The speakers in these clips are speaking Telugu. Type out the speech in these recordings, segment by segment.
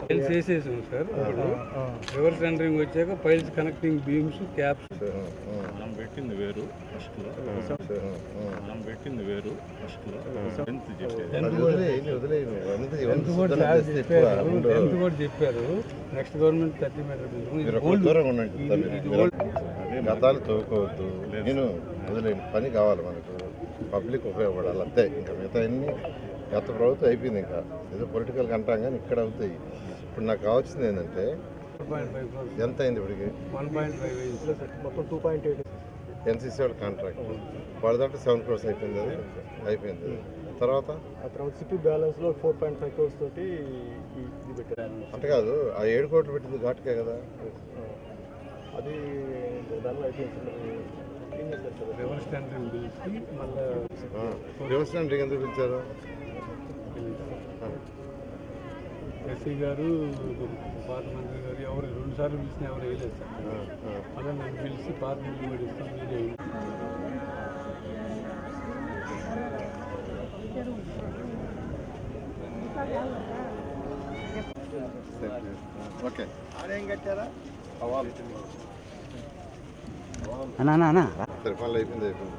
ఫైల్స్ వేసేసాం సార్. ఇప్పుడు రివర్స్ సెంటరింగ్ వచ్చాక ఫైల్స్ కనెక్టింగ్ బీమ్స్ క్యాప్స్. మనం పెట్టింది వేరు ఫస్ట్లో మనం పెట్టింది వేరు ఫస్ట్లో టెన్త్ కూడా చెప్పారు. టెన్త్ కూడా చెప్పారు. నెక్స్ట్ గవర్నమెంట్ థర్టీ మీటర్ గతాలు తోకోవద్దు నేను వదిలేను. పని కావాలి మనకు. పబ్లిక్ ఉపయోగపడాలి. అంతే. ఇంకా మిగతా అన్ని గత ప్రభుత్వం అయిపోయింది ఇంకా. ఏదో పొలిటికల్ అంటాం కానీ ఇక్కడ అవుతాయి. ఇప్పుడు నాకు కావాల్సింది ఏంటంటే ఎంత అయింది ఇప్పటికి? ఎన్సీసీ వాళ్ళ కాంట్రాక్ట్ వాళ్ళ దాంట్లో సెవెన్ క్రోర్స్ అయిపోయింది అది అయిపోయింది. తర్వాత? బ్యాలెన్స్లో ఫోర్ పాయింట్ ఫైవ్ క్రోర్స్ తోటి అంటే కాదు ఆ ఏడు కోట్లు పెట్టింది ఘాటుకే కదా? అది దానిలో అయిపోయింది. రివర్స్ మళ్ళీ రివర్స్ ఎందుకు పిలిచారు. ఎస్సీ గారు పాత మంత్రి గారు ఎవరు రెండు సార్లు పిలిచినా ఎవరు వేయలేదు సార్. అలా నన్ను పిలిచి పాత బిల్లు కూడా ఇస్తాం. ఓకే అన్నా అన్నా పనులు అయిపోయింది అయిపోయింది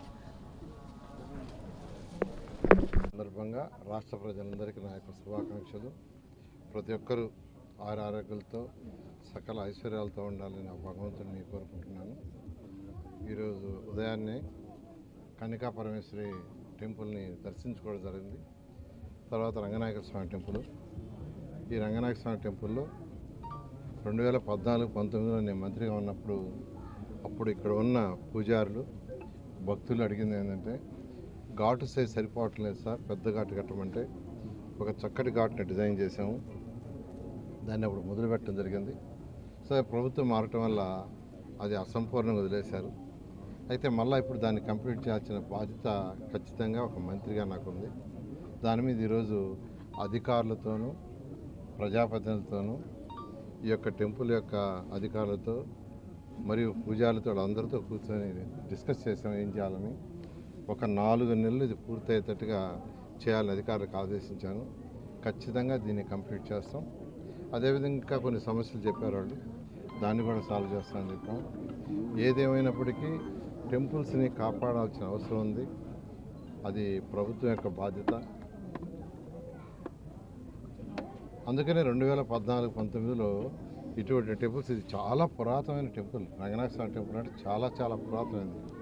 సందర్భంగా రాష్ట్ర ప్రజలందరికీ నా యొక్క శుభాకాంక్షలు. ప్రతి ఒక్కరూ ఆరు ఆరోగ్యాలతో సకల ఐశ్వర్యాలతో ఉండాలని నా భగవంతుడిని కోరుకుంటున్నాను. ఈరోజు ఉదయాన్నే కనికా పరమేశ్వరి టెంపుల్ని దర్శించుకోవడం జరిగింది. తర్వాత రంగనాయక స్వామి టెంపుల్. ఈ రంగనాయక స్వామి టెంపుల్లో రెండు వేల పద్నాలుగు పంతొమ్మిదిలో నేను మంత్రిగా ఉన్నప్పుడు అప్పుడు ఇక్కడ ఉన్న పూజారులు భక్తులు అడిగింది ఏంటంటే ఘాటు సైజ్ సరిపోవట్లేదు సార్. పెద్ద ఘాటు కట్టమంటే ఒక చక్కటి ఘాటుని డిజైన్ చేసాము దాన్ని అప్పుడు మొదలు పెట్టడం జరిగింది. సో ప్రభుత్వం మారటం వల్ల అది అసంపూర్ణంగా వదిలేశారు. అయితే మళ్ళీ ఇప్పుడు దాన్ని కంప్లీట్ చేయాల్సిన బాధ్యత ఖచ్చితంగా ఒక మంత్రిగా నాకుంది. దాని మీద ఈరోజు అధికారులతోనూ ప్రజాప్రతినిధులతోనూ ఈ యొక్క టెంపుల్ యొక్క అధికారులతో మరియు పూజారులతో అందరితో కూర్చొని డిస్కస్ చేసాం ఏం చేయాలని. ఒక నాలుగు నెలలు ఇది పూర్తయ్యేటట్టుగా చేయాలని అధికారులకు ఆదేశించాను. ఖచ్చితంగా దీన్ని కంప్లీట్ చేస్తాం. అదేవిధంగా ఇంకా కొన్ని సమస్యలు చెప్పారు వాళ్ళు. దాన్ని కూడా సాల్వ్ చేస్తామని చెప్పాం. ఏదేమైనప్పటికీ టెంపుల్స్ని కాపాడాల్సిన అవసరం ఉంది. అది ప్రభుత్వం యొక్క బాధ్యత. అందుకనే రెండు వేల పద్నాలుగు పంతొమ్మిదిలో ఇటువంటి టెంపుల్స్ ఇది చాలా పురాతనమైన టెంపుల్. రంగనాథ స్వామి టెంపుల్ అంటే చాలా చాలా పురాతనమైనది.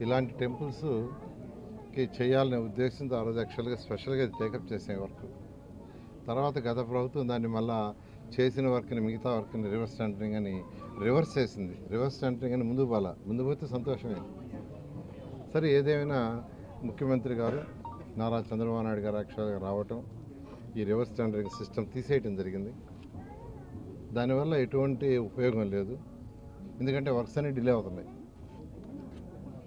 ఇలాంటి టెంపుల్స్కి చేయాలనే ఉద్దేశంతో ఆ రోజు యాక్చువల్గా స్పెషల్గా టేకప్ చేసే వర్క్ తర్వాత గత ప్రభుత్వం దాన్ని మళ్ళా చేసిన వర్క్ని మిగతా వర్క్ని రివర్స్ టెండరింగ్ అని రివర్స్ చేసింది. రివర్స్ టెండరింగ్ అని ముందు పోలా ముందు పోతే సంతోషమే. సరే ఏదేమైనా ముఖ్యమంత్రి గారు నారా చంద్రబాబు నాయుడు గారు యాక్చువల్గా రావటం ఈ రివర్స్ టెండరింగ్ సిస్టమ్ తీసేయటం జరిగింది. దానివల్ల ఎటువంటి ఉపయోగం లేదు. ఎందుకంటే వర్క్స్ అన్ని డిలే అవుతున్నాయి.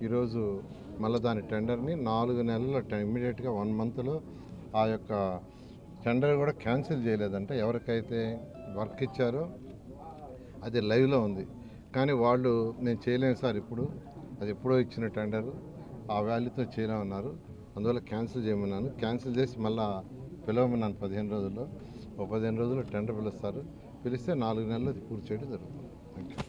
ఈరోజు మళ్ళీ దాని టెండర్ని నాలుగు నెలల ఇమ్మీడియట్గా వన్ మంత్లో ఆ యొక్క టెండర్ కూడా క్యాన్సిల్ చేయలేదంటే. ఎవరికైతే వర్క్ ఇచ్చారో అది లైవ్లో ఉంది. కానీ వాళ్ళు నేను చేయలేను సార్ ఇప్పుడు. అది ఎప్పుడో ఇచ్చిన టెండర్. ఆ వాల్యూతో చేయలేమన్నారు అందువల్ల క్యాన్సిల్ చేయమన్నాను. క్యాన్సిల్ చేసి మళ్ళా పిలవమన్నాను పదిహేను రోజుల్లో. ఒక పదిహేను రోజుల్లో టెండర్ పిలుస్తారు. పిలిస్తే నాలుగు నెలలు అది పూర్తి చేయడం జరుగుతుంది. Thank you